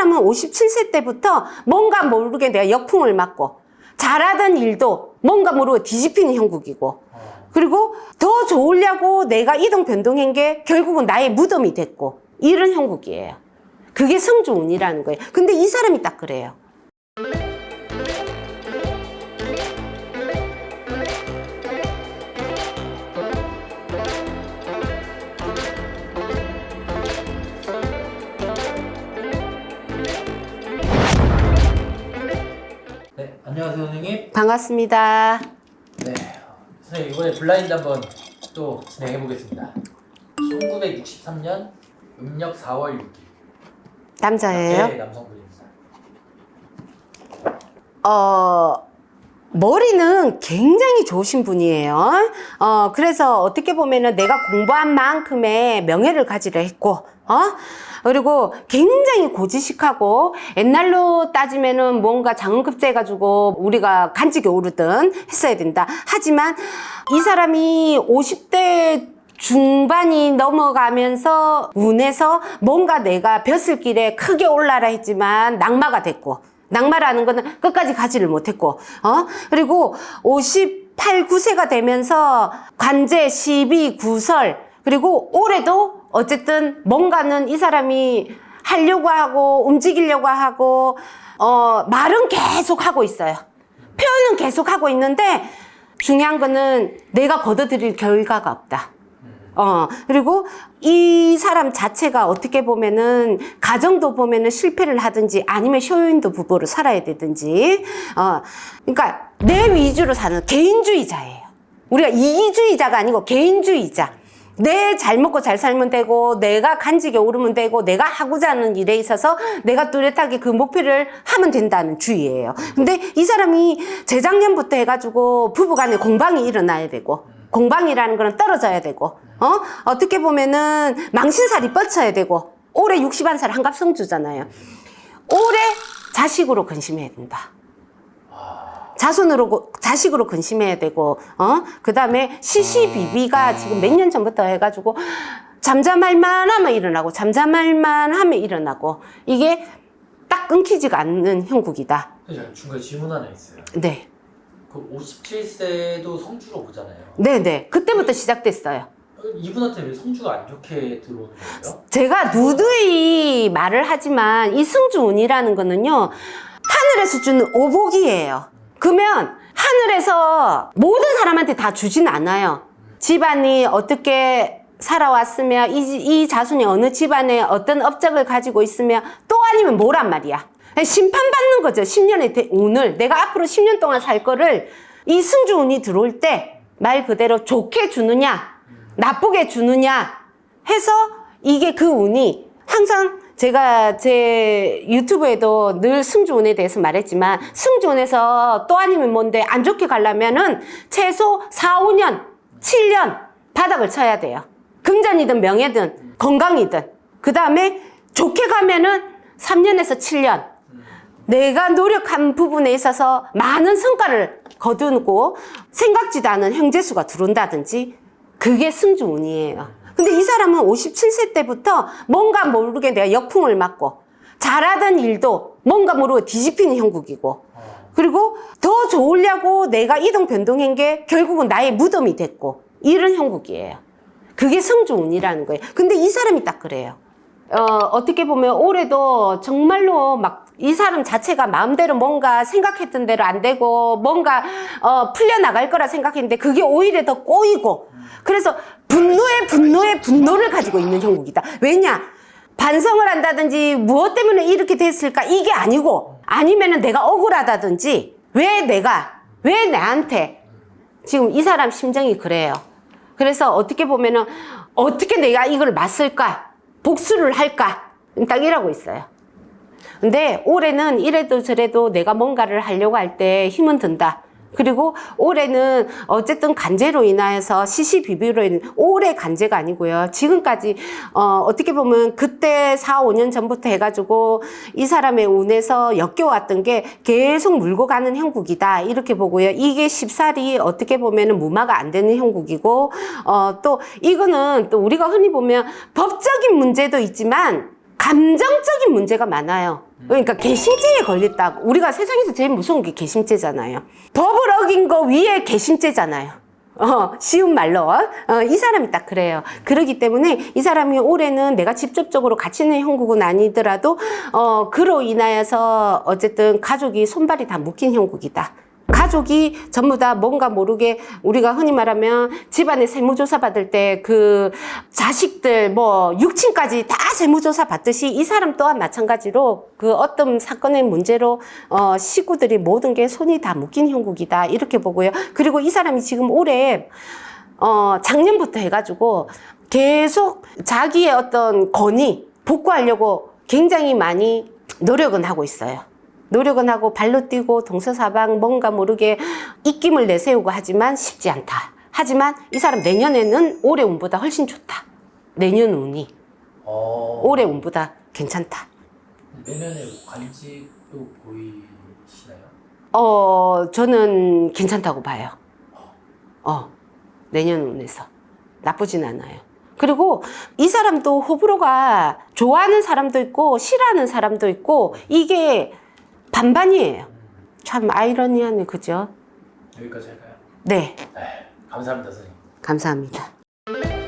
사람은 57세 때부터 뭔가 모르게 내가 역풍을 맞고 잘하던 일도 뭔가 모르고 뒤집히는 형국이고 그리고 더 좋으려고 내가 이동 변동한 게 결국은 나의 무덤이 됐고 이런 형국이에요. 그게 성주운이라는 거예요. 근데 이 사람이 딱 그래요. 안녕하세요 선생님. 반갑습니다. 네, 선생님 이번에 블라인드 한번 또 진행해 보겠습니다. 1963년 음력 4월 6일. 남자예요? 네, 남성분입니다. 어, 머리는 굉장히 좋으신 분이에요. 어, 그래서 어떻게 보면은 내가 공부한 만큼의 명예를 가지려 했고, 어? 그리고 굉장히 고지식하고 옛날로 따지면은 뭔가 장원급제 해가지고 우리가 간직에 오르든 했어야 된다. 하지만 이 사람이 50대 중반이 넘어가면서 운에서 뭔가 내가 벼슬길에 크게 올라라 했지만 낙마가 됐고 낙마라는 거는 끝까지 가지를 못했고 어 그리고 58, 9세가 되면서 관제, 시비, 구설 그리고 올해도 어쨌든 뭔가는 이 사람이 하려고 하고 움직이려고 하고 어 말은 계속 하고 있어요. 표현은 계속 하고 있는데 중요한 거는 내가 거둬들일 결과가 없다. 어, 그리고 이 사람 자체가 어떻게 보면은, 가정도 보면은 실패를 하든지 아니면 쇼윈도 부부로 살아야 되든지, 어, 그러니까 내 위주로 사는 개인주의자예요. 우리가 이기주의자가 아니고 개인주의자. 내잘 먹고 잘 살면 되고, 내가 간직에 오르면 되고, 내가 하고자 하는 일에 있어서 내가 뚜렷하게 그 목표를 하면 된다는 주의예요. 근데 이 사람이 재작년부터 해가지고 부부간에 공방이 일어나야 되고, 공방이라는 거는 떨어져야 되고, 어? 어떻게 보면은 망신살이 뻗쳐야 되고, 올해 61살 한갑성주잖아요. 올해 자식으로 근심해야 된다. 자손으로 고- 자식으로 근심해야 되고 어 그 다음에 시시비비가 지금 몇 년 전부터 해가지고 잠잠할만 하면 일어나고 잠잠할만 하면 일어나고 이게 딱 끊기지가 않는 형국이다. 중간에 질문 하나 있어요. 네, 그 57세도 성주로 보잖아요. 네, 네. 그때부터 시작됐어요. 어, 이분한테 왜 성주가 안 좋게 들어오는 거예요? 제가 누드이 말을 하지만 이 승주운이라는 거는요 하늘에서 주는 오복이에요. 그러면 하늘에서 모든 사람한테 다 주진 않아요. 집안이 어떻게 살아왔으며 이, 이 자손이 어느 집안에 어떤 업적을 가지고 있으며 또 아니면 뭐란 말이야. 심판받는 거죠. 10년의 운을 내가 앞으로 10년 동안 살 거를 이 승주 운이 들어올 때 말 그대로 좋게 주느냐 나쁘게 주느냐 해서 이게 그 운이 항상 제가 제 유튜브에도 늘 승주운에 대해서 말했지만 승주운에서 또 아니면 뭔데 안 좋게 가려면은 최소 4, 5년, 7년 바닥을 쳐야 돼요. 금전이든 명예든 건강이든. 그 다음에 좋게 가면은 3년에서 7년. 내가 노력한 부분에 있어서 많은 성과를 거두고 생각지도 않은 형제수가 들어온다든지 그게 승주운이에요. 근데 이 사람은 57세 때부터 뭔가 모르게 내가 역풍을 맞고 잘하던 일도 뭔가 모르고 뒤집히는 형국이고 그리고 더 좋으려고 내가 이동 변동한 게 결국은 나의 무덤이 됐고 이런 형국이에요. 그게 성주운이라는 거예요. 근데 이 사람이 딱 그래요. 어, 어떻게 보면 올해도 정말로 막 이 사람 자체가 마음대로 뭔가 생각했던 대로 안 되고 뭔가 어, 풀려나갈 거라 생각했는데 그게 오히려 더 꼬이고 그래서 분노에 분노에 분노를 가지고 있는 형국이다. 왜냐? 반성을 한다든지 무엇 때문에 이렇게 됐을까 이게 아니고 아니면은 내가 억울하다든지 왜 내가 왜 나한테 지금 이 사람 심정이 그래요. 그래서 어떻게 보면은 어떻게 내가 이걸 맞을까? 복수를 할까? 딱 이러고 있어요. 근데 올해는 이래도 저래도 내가 뭔가를 하려고 할 때 힘은 든다. 그리고 올해는 어쨌든 간제로 인하여서 시시비비로 인해 올해 간제가 아니고요. 지금까지 어 어떻게 보면 그때 4, 5년 전부터 해가지고 이 사람의 운에서 엮여왔던 게 계속 물고 가는 형국이다 이렇게 보고요. 이게 십살이 어떻게 보면은 무마가 안 되는 형국이고 어 또 이거는 또 우리가 흔히 보면 법적인 문제도 있지만 감정적인 문제가 많아요. 그러니까 개심죄에 걸렸다. 우리가 세상에서 제일 무서운 게 개심죄잖아요. 법을 어긴 거 위에 개심죄잖아요. 어, 쉬운 말로. 어, 이 사람이 딱 그래요. 그러기 때문에 이 사람이 올해는 내가 직접적으로 있는 형국은 아니더라도, 어, 그로 인하여서 어쨌든 가족이 손발이 다 묶인 형국이다. 가족이 전부 다 뭔가 모르게 우리가 흔히 말하면 집안에 세무조사 받을 때 그 자식들 뭐 육친까지 다 세무조사 받듯이 이 사람 또한 마찬가지로 그 어떤 사건의 문제로 어 식구들이 모든 게 손이 다 묶인 형국이다 이렇게 보고요. 그리고 이 사람이 지금 올해 어 작년부터 해가지고 계속 자기의 어떤 권위 복구하려고 굉장히 많이 노력은 하고 있어요. 노력은 하고 발로 뛰고 동서사방 뭔가 모르게 입김을 내세우고 하지만 쉽지 않다. 하지만 이 사람 내년에는 올해 운보다 훨씬 좋다. 내년 운이 어, 올해 운보다 괜찮다. 내년에 관직도 보이시나요? 어, 저는 괜찮다고 봐요. 어, 내년 운에서. 나쁘진 않아요. 그리고 이 사람도 호불호가 좋아하는 사람도 있고 싫어하는 사람도 있고 이게 반반이에요. 참 아이러니하네, 그죠? 여기까지 할까요? 네, 네, 감사합니다 선생님. 감사합니다.